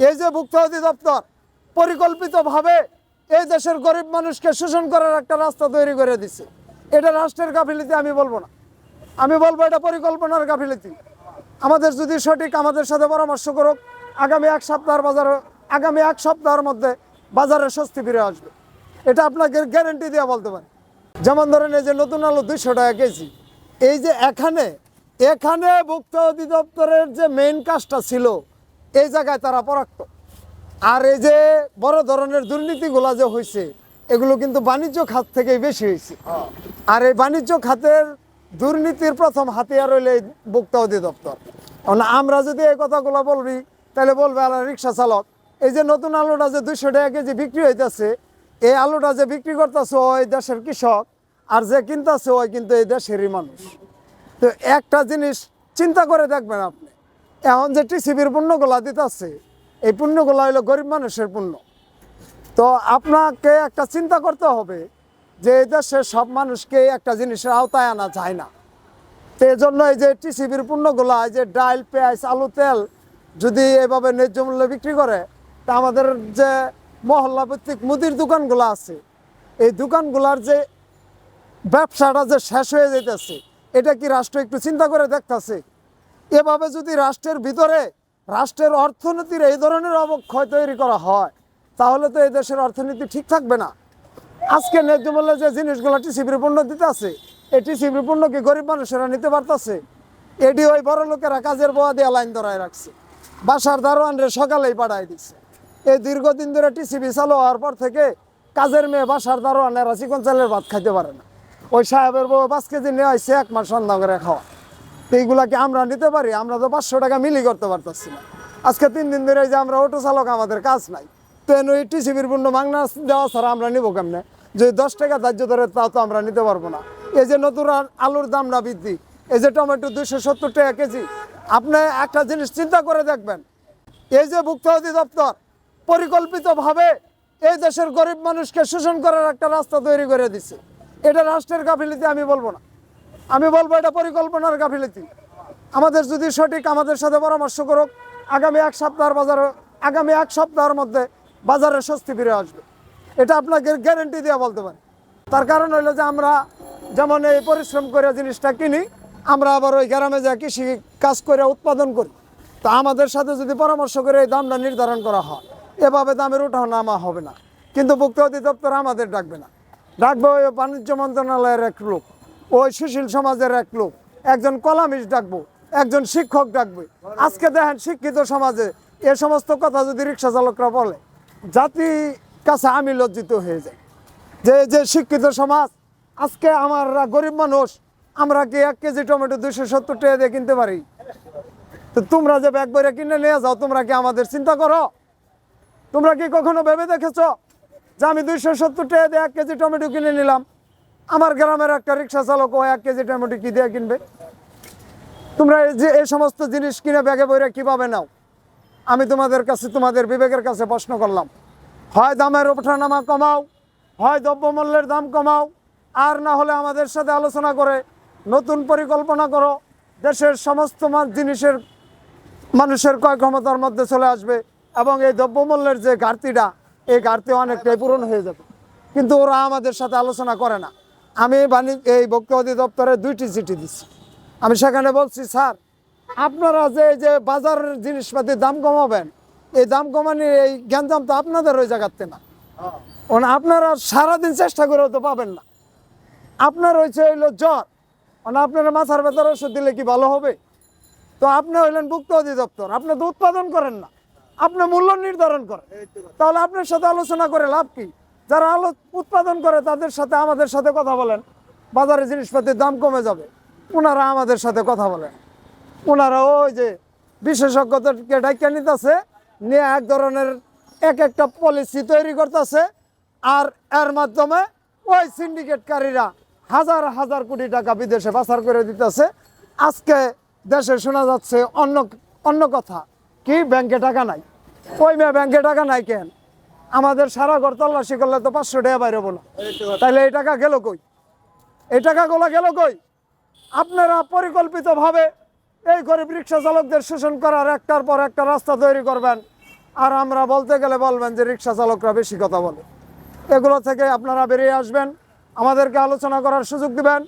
এই যে ভুক্ত অধিদপ্তর পরিকল্পিতভাবে এই দেশের গরিব মানুষকে শোষণ করার একটা রাস্তা তৈরি করে দিচ্ছে এটা রাষ্ট্রের গাফিলিতি, আমি বলব না। আমি বলব এটা পরিকল্পনার গাফিলিতি। আমাদের যদি সঠিক আমাদের সাথে পরামর্শ করুক, আগামী এক সপ্তাহের বাজার, আগামী এক সপ্তাহের মধ্যে বাজারে স্বস্তি ফিরে আসবে। এটা আপনাকে গ্যারেন্টি দিয়ে বলতে পারি। যেমন ধরেন এই যে নতুন আলু দুইশো টাকা কেজি। এই যে এখানে এখানে ভুক্ত অধিদপ্তরের যে মেইন কাজটা ছিল এই জায়গায় তারা পরাক্ত। আর এই যে বড় ধরনের দুর্নীতিগুলা যে হয়েছে এগুলো কিন্তু বাণিজ্য খাত থেকেই বেশি হয়েছে আর এই বাণিজ্য খাতের দুর্নীতির প্রথম হাতিয়ার হইলে এই ভোক্তা অধিদপ্তর। আমরা যদি এই কথাগুলো বলবি, তাহলে বলবে আর রিক্সা চালক। এই যে নতুন আলুটা যে দুইশো টাকা কেজি বিক্রি হইতেছে, এই আলুটা যে বিক্রি করতেছে ওই দেশের কৃষক, আর যে কিনতেছে ওই কিন্তু এই দেশেরই মানুষ। তো একটা জিনিস চিন্তা করে দেখবেন আপনি এখন যে টিসিবির পণ্যগুলা দিতেছে, এই পণ্যগুলা হলো গরিব মানুষের পণ্য। তো আপনাকে একটা চিন্তা করতে হবে যে এই দেশের সব মানুষকে একটা জিনিসের আওতায় আনা যায় না। তো এই জন্য এই যে টিসিবির পণ্যগুলা, এই যে ডাল পেঁয়াজ, আলু, তেল যদি এভাবে ন্যায্য মূল্যে বিক্রি করে, তা আমাদের যে মহল্লা ভিত্তিক মুদির দোকানগুলো আছে, এই দোকানগুলার যে ব্যবসাটা যে শেষ হয়ে যাইতেছে, এটা কি রাষ্ট্র একটু চিন্তা করে দেখতেছে? এভাবে যদি রাষ্ট্রের ভিতরে, রাষ্ট্রের অর্থনীতির এই ধরনের অবক্ষয় তৈরি করা হয়, তাহলে তো এই দেশের অর্থনীতি ঠিক থাকবে না। আজকে ন্যায্য মূল্যে যে জিনিসগুলো টিসিবির পণ্য দিতে আছে, এই টিসিবির কি গরিব মানুষেরা নিতে পারতেছে? এটি ওই বড় লোকেরা কাজের বোয়া দিয়ে লাইন ধরায় রাখছে। বাসার দারোয়ানরে সকালেই পাঠাই দিচ্ছে এই দীর্ঘদিন ধরে টিসিবি চালু হওয়ার পর থেকে কাজের মেয়ে বাসার দারোয়ানেরা চিকন চালের ভাত খাইতে পারে না। ওই সাহেবের বউ পাঁচ কেজি নেওয়া হয়েছে এক মাস সন্ধ্যা করে খাওয়া। তো এইগুলা আমরা নিতে পারি, আমরা তো পাঁচশো টাকা মিলি করতে পারতেছি না। আজকে তিন দিন ধরে এই যে আমরা অটো চালক, আমাদের কাজ নাই। তো এন ওই টিসিবির পণ্য মাংনা দেওয়া ছাড়া আমরা নিবো কেমনে? যদি দশ টাকা ধার্য ধরে তাও তো আমরা নিতে পারব না। এই যে নতুন আলুর দাম না বৃদ্ধি, এই যে টমেটো দুশো সত্তর টাকা কেজি, আপনি একটা জিনিস চিন্তা করে দেখবেন। এই যে ভুক্ত অধিদপ্তর, পরিকল্পিতভাবে এই দেশের গরিব মানুষকে শোষণ করার একটা রাস্তা তৈরি করে দিচ্ছে এটা রাষ্ট্রের গাফিলিতি আমি বলব না। আমি বলব এটা পরিকল্পনার গাফিলিতি। আমাদের যদি সঠিক আমাদের সাথে পরামর্শ করুক, আগামী এক সপ্তাহের বাজার, আগামী এক সপ্তাহের মধ্যে বাজারে স্বস্তি ফিরে আসবে। এটা আপনাকে গ্যারেন্টি দিয়ে বলতে পারি। তার কারণ হলো যে আমরা যেমন এই পরিশ্রম করে জিনিসটা কিনি, আমরা আবার ওই গ্রামে যা কৃষি কাজ করে উৎপাদন করি। তা আমাদের সাথে যদি পরামর্শ করে এই দামটা নির্ধারণ করা হয়, এভাবে দামের উঠাও নামা হবে না। কিন্তু ভুক্ত অধিদপ্তর আমাদের ডাকবে না। ডাকবে ওই বাণিজ্য মন্ত্রণালয়ের এক লোক। ওই সুশীল সমাজের এক লোক। একজন কলামিস্ট ডাকবো, একজন শিক্ষক ডাকবে। আজকে দেখেন শিক্ষিত সমাজে এ সমস্ত কথা যদি রিক্সা চালকরা বলে, জাতি কাছে আমি লজ্জিত হয়ে যাই। যে যে শিক্ষিত সমাজ, আজকে আমরা গরিব মানুষ, আমরা কি এক কেজি টমেটো দুশো সত্তর টাকা দিয়ে কিনতে পারি? তো তোমরা যে ব্যাগ বইরে কিনে নিয়ে যাও, তোমরা কি আমাদের চিন্তা করো? তোমরা কি কখনো ভেবে দেখেছ যে আমি দুইশো সত্তর টাকা দিয়ে এক কেজি টমেটো কিনে নিলাম? আমার গ্রামের একটা রিক্সা চালক ও এক কেজি টমেটো কি দিয়ে কিনবে? তোমরা এই যে, এই সমস্ত জিনিস কিনে ব্যাগে বইরে কীভাবে নাও? আমি তোমাদের কাছে, তোমাদের বিবেকের কাছে প্রশ্ন করলাম। হয় দামের ওঠানামা কমাও, হয় দ্রব্যমূল্যের দাম কমাও, আর না হলে আমাদের সাথে আলোচনা করে, নতুন পরিকল্পনা করো। দেশের সমস্ত জিনিসের, মানুষের ক্রয় ক্ষমতার মধ্যে চলে আসবে এবং এই দ্রব্যমূল্যের যে ঘাটতিটা, এই ঘাটতি অনেকটাই পূরণ হয়ে যাবে। কিন্তু ওরা আমাদের সাথে আলোচনা করে না। আমি বাণিজ্য এই ভক্তি অধিদপ্তরে দুইটি চিঠি দিচ্ছি আমি সেখানে বলছি, স্যার, আপনারা যে যে বাজারের জিনিসপাতির দাম কমাবেন, এই দাম কমানোর এই জ্ঞানদাম তো আপনাদের ওই জায়গাতে না। কারণ আপনারা সারাদিন চেষ্টা করেও তো পাবেন না। আপনার হয়েছে হইল জ্বর। মানে আপনারা মাথার ব্যথার ওষুধ দিলে কি ভালো হবে? তো আপনি হইলেন ভুক্ত অধিদপ্তর। আপনি তো উৎপাদন করেন না। আপনি মূল্য নির্ধারণ করেন। তাহলে আপনার সাথে আলোচনা করে লাভ কি? যারা আলো উৎপাদন করে তাদের সাথে আমাদের সাথে কথা বলেন। বাজারে জিনিসপাতির দাম কমে যাবে। ওনারা আমাদের সাথে কথা বলেন। ওনারা ওই যে বিশেষজ্ঞদেরকে ডাক্তার নিতেছে, নিয়ে এক ধরনের এক একটা পলিসি তৈরি করতেছে, আর এর মাধ্যমে ওই সিন্ডিকেটকারীরা হাজার হাজার কোটি টাকা বিদেশে পাচার করে দিতেছে। আজকে দেশে শোনা যাচ্ছে অন্য অন্য কথা। কি? ব্যাংকে টাকা নাই। ওই মেয়ে ব্যাংকে টাকা নাই কেন? আমাদের সারা ঘর তল্লাশি করলে তো পাঁচশো টাকা বাইরে বলো। তাহলে এই টাকা গেল কই? এই টাকাগুলো গেল কই? আপনারা পরিকল্পিতভাবে এই গরিব রিক্সা চালকদের শোষণ করার একটার পর একটা রাস্তা তৈরি করবেন। আর আমরা বলতে গেলে বলবেন যে রিক্সা চালকরা বেশি কথা বলে। এগুলো থেকে আপনারা বেরিয়ে আসবেন, আমাদেরকে আলোচনা করার সুযোগ দিবেন।